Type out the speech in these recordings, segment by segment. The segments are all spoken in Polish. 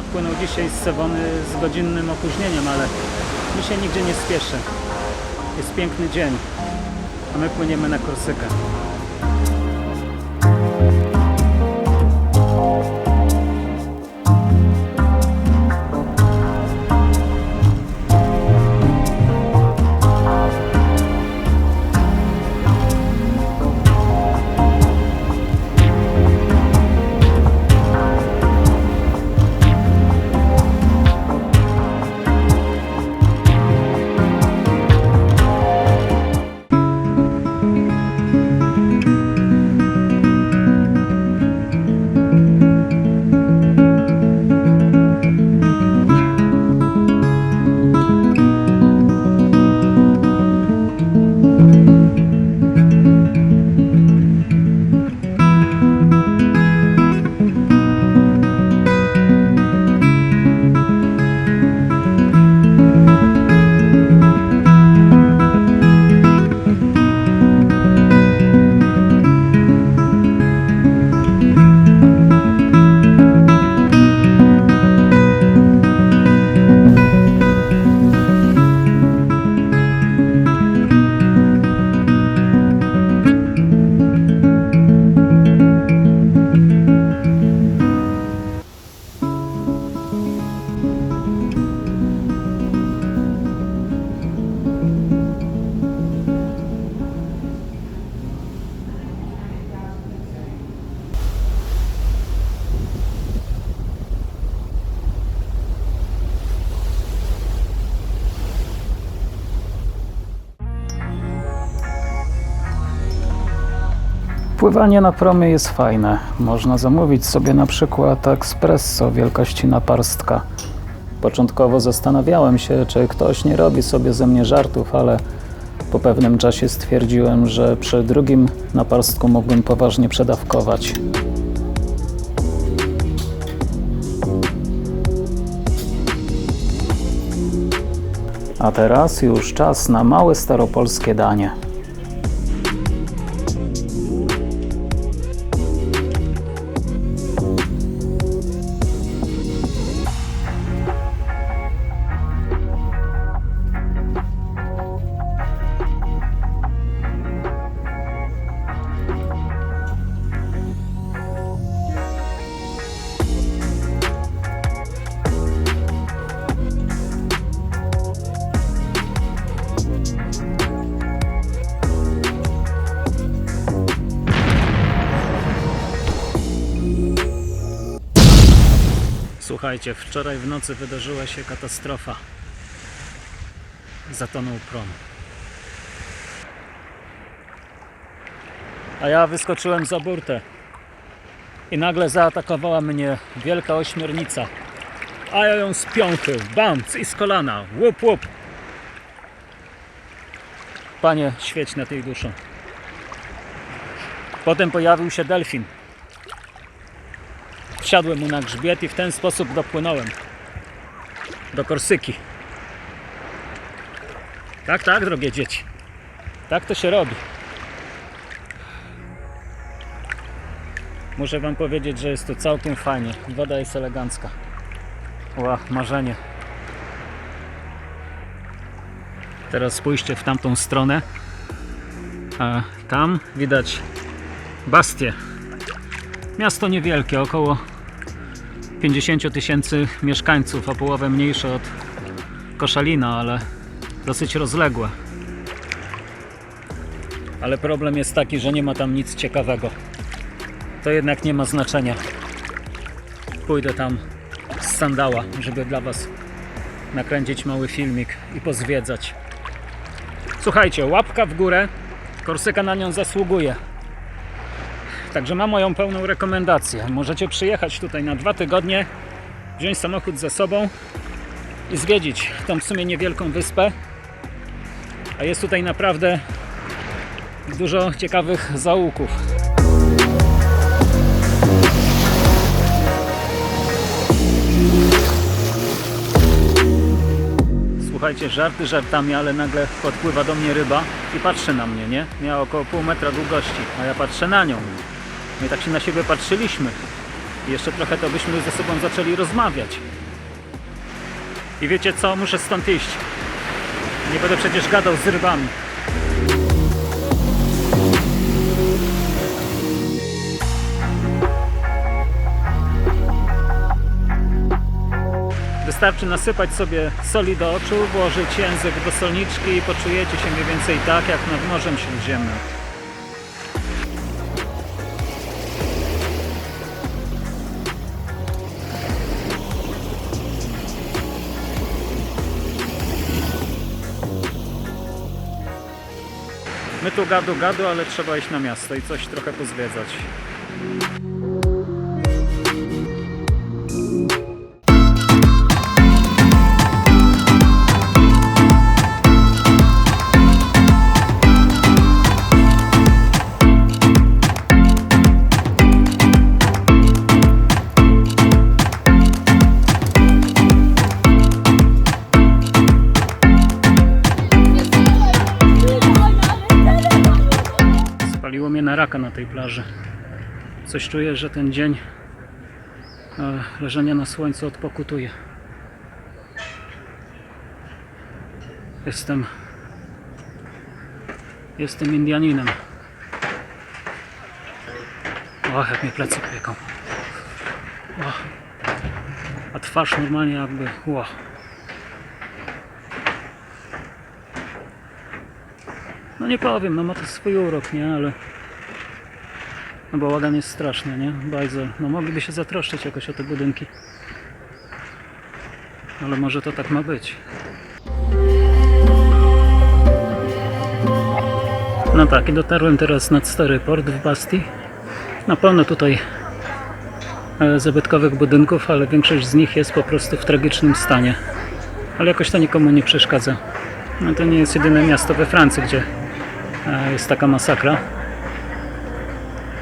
odpłynął dzisiaj z Sewony z godzinnym opóźnieniem, ale mi się nigdzie nie spieszy. Jest piękny dzień, a my płyniemy na Korsykę. Pływanie na promie jest fajne. Można zamówić sobie na przykład espresso wielkości naparstka. Początkowo zastanawiałem się, czy ktoś nie robi sobie ze mnie żartów, ale po pewnym czasie stwierdziłem, że przy drugim naparstku mógłbym poważnie przedawkować. A teraz już czas na małe staropolskie danie. Słuchajcie, wczoraj w nocy wydarzyła się katastrofa. Zatonął prom. A ja wyskoczyłem za burtę. I nagle zaatakowała mnie wielka ośmiornica. A ja ją z piąchy, bam, i z kolana, łup, łup. Panie, świeć na tej duszą. Potem pojawił się delfin. Wsiadłem mu na grzbiet i w ten sposób dopłynąłem do Korsyki. Tak, tak, drogie dzieci. Tak to się robi. Muszę Wam powiedzieć, że jest tu całkiem fajnie. Woda jest elegancka. Ła, marzenie. Teraz spójrzcie w tamtą stronę. A tam widać Bastię. Miasto niewielkie, około 50 tysięcy mieszkańców, o połowę mniejsze od Koszalina, ale dosyć rozległe. Ale problem jest taki, że nie ma tam nic ciekawego. To jednak nie ma znaczenia. Pójdę tam z sandała, żeby dla Was nakręcić mały filmik i pozwiedzać. Słuchajcie, łapka w górę. Korsyka na nią zasługuje. Także ma moją pełną rekomendację. Możecie przyjechać tutaj na dwa tygodnie, wziąć samochód ze sobą i zwiedzić tą w sumie niewielką wyspę. A jest tutaj naprawdę dużo ciekawych zaułków. Słuchajcie, żarty żartami, ale nagle podpływa do mnie ryba i patrzy na mnie, nie? Miała około pół metra długości, a ja patrzę na nią. My tak się na siebie patrzyliśmy. I jeszcze trochę to byśmy ze sobą zaczęli rozmawiać. I wiecie co? Muszę stąd iść. Nie będę przecież gadał z rybami. Wystarczy nasypać sobie soli do oczu, włożyć język do solniczki i poczujecie się mniej więcej tak jak nad Morzem Śródziemnym. My tu gadu gadu, ale trzeba iść na miasto i coś trochę pozwiedzać. Spaliło mnie na raka na tej plaży. Coś czuję, że ten dzień e, leżenia na słońcu odpokutuje. Jestem jestem Indianinem. O, jak mnie plecy pieką. A twarz normalnie jakby... Ło. Nie powiem, no ma to swój urok, nie? Ale... No bałagan jest straszny, nie? Bardzo. No mogliby się zatroszczyć jakoś o te budynki. Ale może to tak ma być. No tak, i dotarłem teraz nad Stary Port w Bastii. Na pełno tutaj e, zabytkowych budynków, ale większość z nich jest po prostu w tragicznym stanie. Ale jakoś to nikomu nie przeszkadza. No to nie jest jedyne miasto we Francji, gdzie jest taka masakra.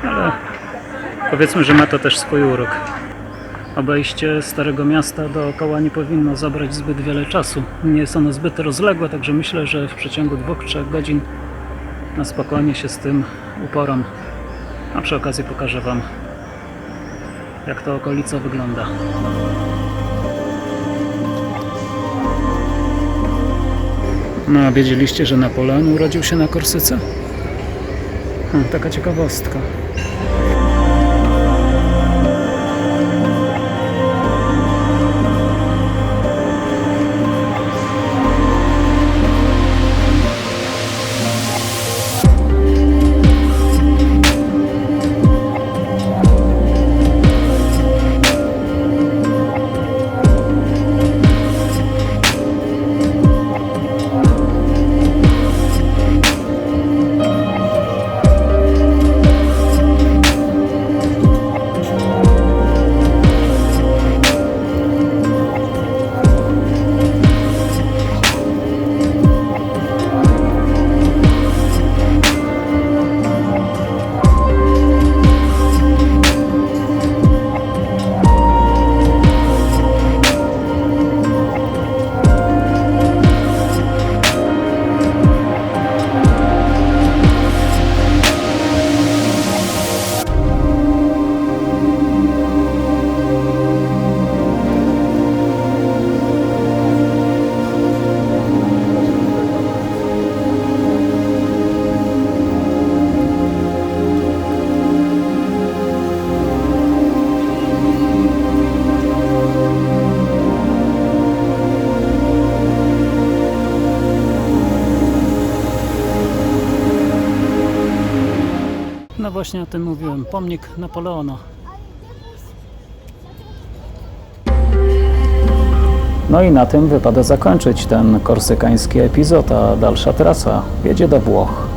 Ale powiedzmy, że ma to też swój urok. Obejście Starego Miasta dookoła nie powinno zabrać zbyt wiele czasu. Nie jest ono zbyt rozległe, także myślę, że w przeciągu 2-3 godzin na spokojnie się z tym uporam. A przy okazji pokażę Wam, jak to okolica wygląda. No, a wiedzieliście, że Napoleon urodził się na Korsyce? Hmm, taka ciekawostka. Właśnie o tym mówiłem. Pomnik Napoleona. No i na tym wypada zakończyć ten korsykański epizod, a dalsza trasa jedzie do Włoch.